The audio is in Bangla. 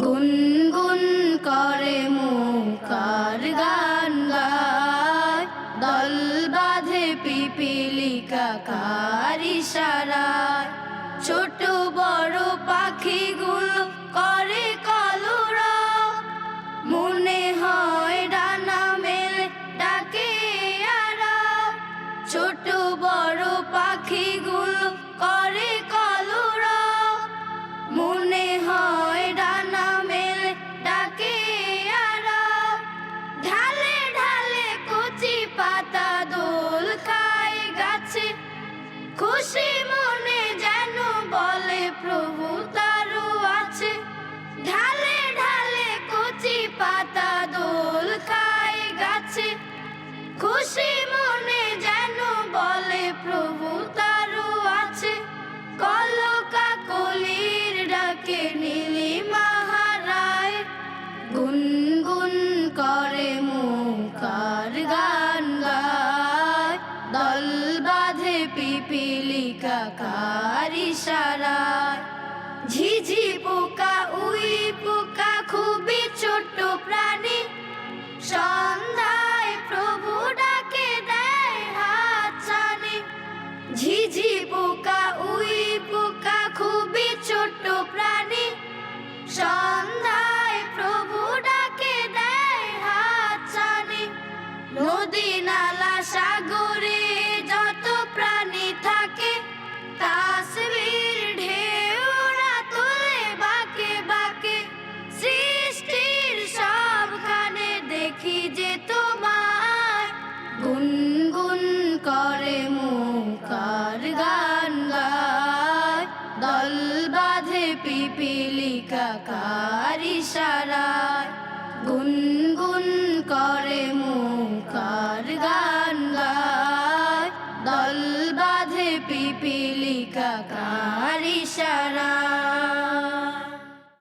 গুনগুন করে মুখার গান গায়। দল বাঁধে পিপিলিকা কারি সারায় ছোট বড় পাখিগুলো করে কলরা। মনে হয় ডানা মেলে ডাকে আরা। ছোট বড় পাখিগুলো করে কলরা। মনে হয় খুশি মনে যেন বলে, প্রভু তারও আছে। ঢালে ঢালে কচি পাতা দোল খায় গাছে। খুশি পিপিলিকা কারি সারায় ঝিঝি পোকা পিপিলিকা কারি সারায় গুনগুন করে মুখার গান গায়। দল বাঁধে পিপিলিকা কারি সারায়